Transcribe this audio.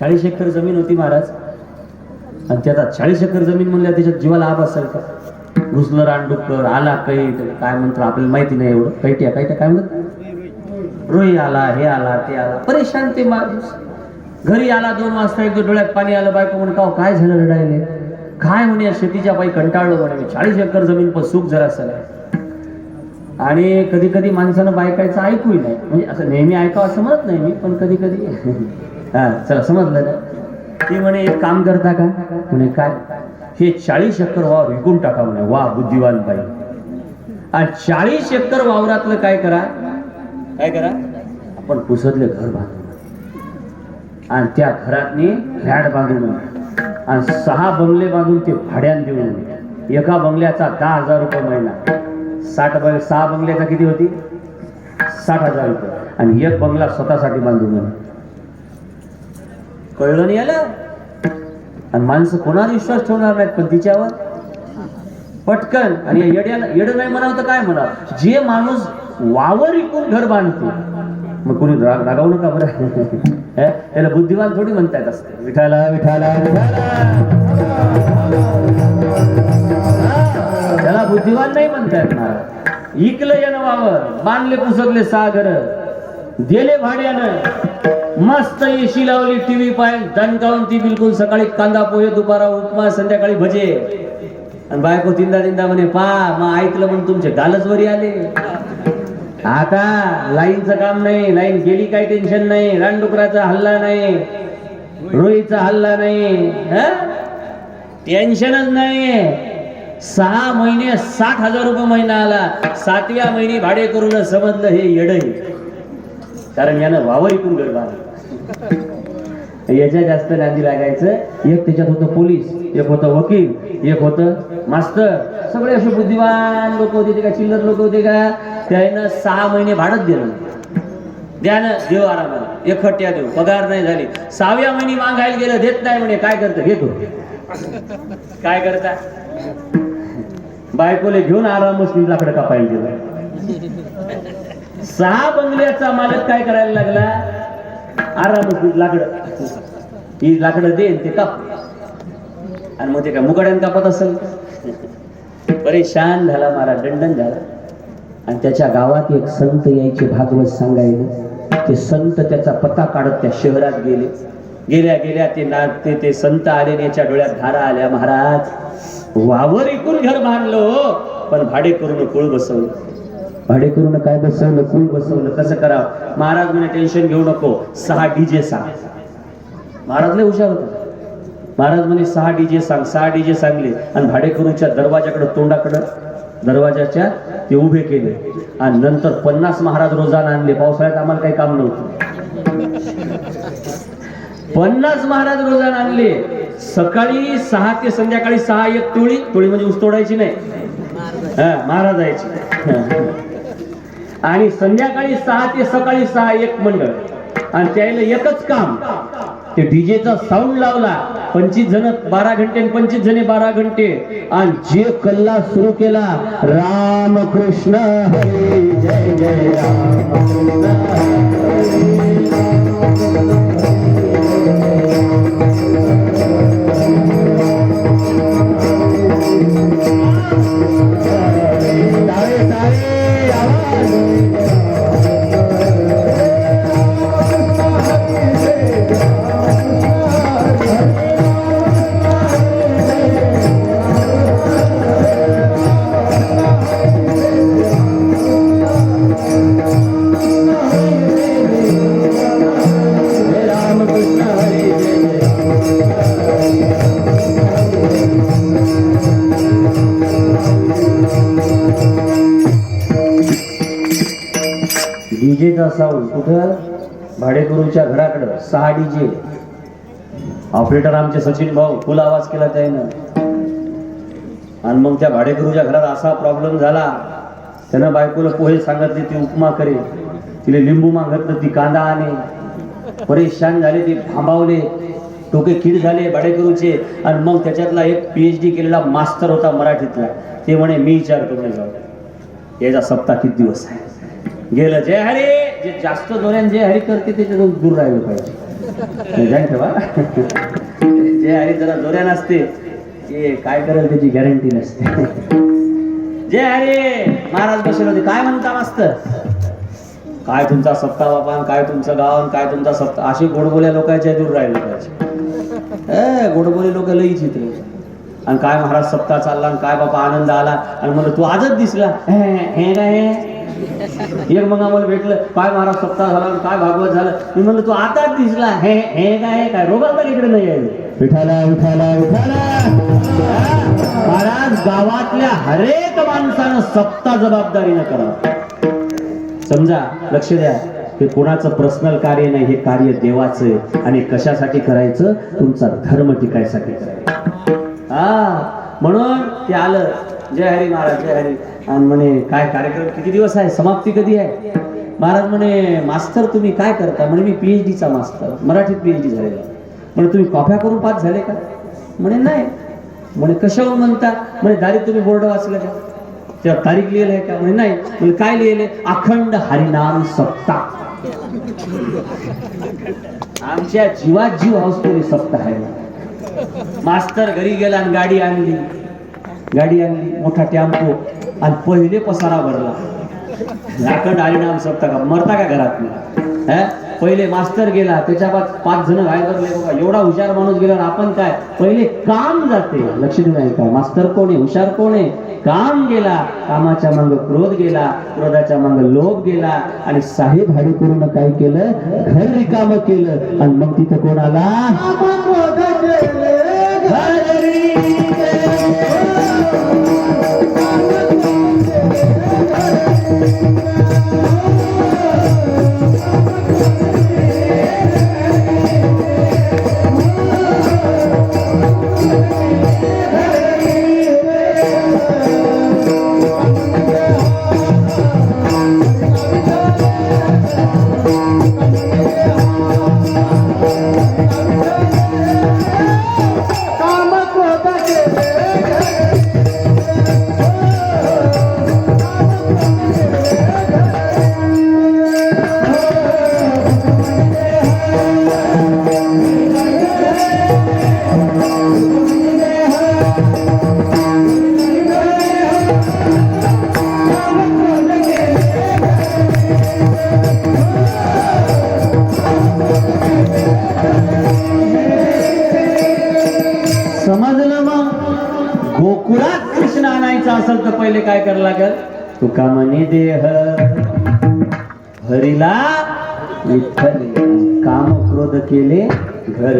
चाळीस एकर जमीन होती महाराज. आणि त्यात चाळीस एकर जमीन म्हणल्या त्याच्यात जीवाला आब असेल का? घुसलं रानडुक्कर आला काही काय म्हणतो आपल्याला माहिती नाही एवढं. कैट्या कैट्या काय म्हणत रोई आला हे आला ते आला. परेशान ते माणूस. घरी आला दोन वाजता एक डोळ्यात पाणी आलं बायको म्हणून का हो, काय झालं रडायले? काय म्हणे या शेतीच्या पायी कंटाळलो म्हणे मी? चाळीस एकर जमीन पण सुख जरा असं आणि कधी कधी माणसानं बायकायचं ऐकूही नाही. म्हणजे असं नेहमी ऐकावं असं म्हणत नाही मी पण कधी कधी हा चला समजलं ना ती म्हणे एक काम करता का? म्हणे काय? हे चाळीस एकर वावर विकून टाका म्हणे. वा बुद्धिवान बाई. आणि चाळीस एकर वावरातलं काय करा? काय करा? आपण पुसतले घर बांधू आणि त्या घरातनी फ्लॅट बांधू आणि. सहा बंगले बांधून ते भाड्यान देऊ एका बंगल्याचा दहा हजार रुपये महिना. साठ बंग सहा बंगल्याचा किती होती? साठ हजार रुपये. आणि एक बंगला स्वतःसाठी बांधू म्हणे कळलं नाही आलं आणि माणसं कोणावर विश्वास ठेवणार नाहीत पण तिच्यावर? पटकन. आणि येड येड्याला येड नाही म्हणावं तर काय म्हणावं? जे माणूस वावर इकून घर बांधतो मग कोणी राग रागावू नका बरं. त्याला बुद्धिमान थोडी म्हणतायत असते. विठाला विठाला त्याला बुद्धिवान नाही म्हणतायत महाराज इकलं यानं वावर बांधले पुसतले सहा घर दिले भाड्यानं. मस्त एशी लावली टीव्ही पाय दणकावून ती बिलकुल सकाळी कांदा पोहे दुपारा उपमा संध्याकाळी भजे. आणि बायको तिंदा तिंदा म्हणे पा मग ऐकलं म्हणून तुमचे गालच वरी आले. आता लाईनचं काम नाही लाईन गेली काही टेन्शन नाही रानडुकराचा हल्ला नाही रोईचा हल्ला नाही टेन्शनच नाही. सहा महिने साठ हजार रुपये महिना आला. सातव्या महिने भाडे करून समजलं हे येडही कारण यानं वावर इकून गड बांधलं. याच्या जास्त नांदी लागायचं. एक त्याच्यात होतं पोलीस एक होतं वकील एक होतं मास्तर. सगळे असे बुद्धिवान लोक होते ते का चिल्लर लोक होते का? त्यानं सहा महिने भाडत दिलं द्या ना देव आरामाला एकट्या देऊ पगार नाही झाली. सहाव्या महिने मागायला गेलं देत नाही म्हणे. काय करतं? घेतो काय करता? बायकोले घेऊन आरामच लाकडं कापायला गेलं सहा बंगल्याचा मालक काय करायला लागला? आराम लाकडं. ही लाकडं दे ते काप. आणि मग ते काय मुकाड्यान कापत असेल? परेशान झाला मारा दंडन झाला. आणि त्याच्या गावात एक संत यायचे भागवत सांगायला. ते संत त्याचा पत्ता काढत त्या शहरात गेले. गेल्या गेल्या ते ना ते ते संत आले याच्या डोळ्यात धारा आल्या. महाराज वावर इकून घर बांधलं हो, पण भाडे करून कुळ बसवलं. भाडे करून काय बसवलं? कुळ बसवलं? कसं करावं? महाराज म्हणे टेन्शन घेऊ नको. सहा डीजे सांग. महाराज लय हुशार होता. महाराज म्हणे सहा डीजे सांग सहा डीजे सांगले. आणि भाडेकरूच्या दरवाजाकडे तोंडाकडं दरवाजाच्या ते उभे केले. आणि नंतर पन्नास महाराज रोजाना आणले. पावसाळ्यात आम्हाला काही काम नव्हतं. पन्नास महाराज रोजाना आणले. सकाळी सहा ते संध्याकाळी सहा एक टोळी. टोळी म्हणजे ऊस तोडायची नाही. हा महाराजायची आणि संध्याकाळी सहा ते सकाळी सहा एक मंडळ. आणि त्याला एकच काम. ते डीजेचा साऊंड लावला. पंचवीस जण बारा घंटे आणि पंचवीस जणे बारा घंटे. आणि जे कल्ला सुरू केला रामकृष्ण हरी जय जय राम डीजेचा साऊंड कुठं? भाडेकरूच्या घराकडं. सहा डीजे. ऑपरेटर आमचे सचिन भाऊ फुल आवाज केला त्यानं. आणि मग त्या भाडेकरूच्या घरात असा प्रॉब्लेम झाला. त्यानं बायकोला पोहे सांगितले ती उपमा करे. तिला लिंबू मागतलं ती कांदा आणे. परेशान झाले ते थांबावले. डोके खीड झाले भाडेकरूचे. आणि मग त्याच्यातला एक पीएच डी केलेला मास्तर होता मराठीतला. ते म्हणे मी विचारतो म्हणे जाऊ याचा सप्ताह किती दिवस आहे? गेलं. जय हरी! जे जास्त दोऱ्यान जय हरी करते त्याच्यातून दूर राहिलं पाहिजे. ध्यान ठेवा. जय हरी जरा जोऱ्यान असते. ते काय करेल त्याची गॅरंटी नसते. जय हरी! महाराज बसले होते. काय म्हणता मस्त? काय तुमचा सत्ता बापान काय तुमचं गाव काय तुमचा सत्ता? अशी गोडबोल्या लोकांच्या दूर राहिले पाहिजे. ए लोक लई चित्र आणि काय महाराज सत्ता चालला आणि काय बापा आनंद आला? आणि म्हणलं तू आजच दिसला. हे हे काय हे? एक मग आम्हाला भेटलं काय महाराज सप्ताह झाला काय भागवत झालं. मी म्हणलं तू आताच दिसला. हे हे काय काय? रोगाल इकडे नाही आहे. विठाला विठाला विठाला महाराज गावातल्या हरेक माणसानं सप्ताह जबाबदारीनं करा. समजा लक्ष द्या हे कोणाचं पर्सनल कार्य नाही हे कार्य देवाचं आहे. आणि कशासाठी करायचं? तुमचा धर्म टिकायसाठी करायचं. हा म्हणून ते आलं. जय हरी महाराज जय हरी. आणि म्हणे काय कार्यक्रम किती दिवस आहे? समाप्ती कधी आहे? महाराज म्हणे मास्तर तुम्ही काय करता? म्हणे मी पीएच चा मास्तर मराठीत पीएच डी झालेला. म्हणे तुम्ही कॉफ्या करून पास झाले का? म्हणे नाही. म्हणे कशावर म्हणता? म्हणे दारी तुम्ही बोर्ड वाचलं का? त्यावर तारीख लिहिलं आहे का? म्हणे नाही. म्हणजे काय लिहिले अखंड हरिनाम सत्ता आमच्या जीवात जीव हौसलेली सप्ताह आहे. मास्तर घरी गेला आणि गाडी आणली. गाडी आणली मोठा टॅम्पो. आणि पहिले पसारा भरला. अखंड हरिनाम सप्ता का मरता का घरात पहिले मास्तर गेला त्याच्या बाद पाच जण बाहेर बघा एवढा हुशार माणूस गेल्यावर आपण काय? पहिले काम जाते. लक्ष देऊ नाही का मास्तर कोण आहे? हुशार कोण आहे? काम गेला कामाच्या मांग क्रोध गेला क्रोधाच्या मांग लोभ गेला आणि साहेब हाडेकरून काय केलं? घर रिकाम केलं. आणि मग तिथं कोण आला? मग गोकुळात कृष्ण आणायचा असेल तर पहिले काय करायला लागेल? तुका म्हणे देह. हरीला विठ्ठल काम क्रोध केले घर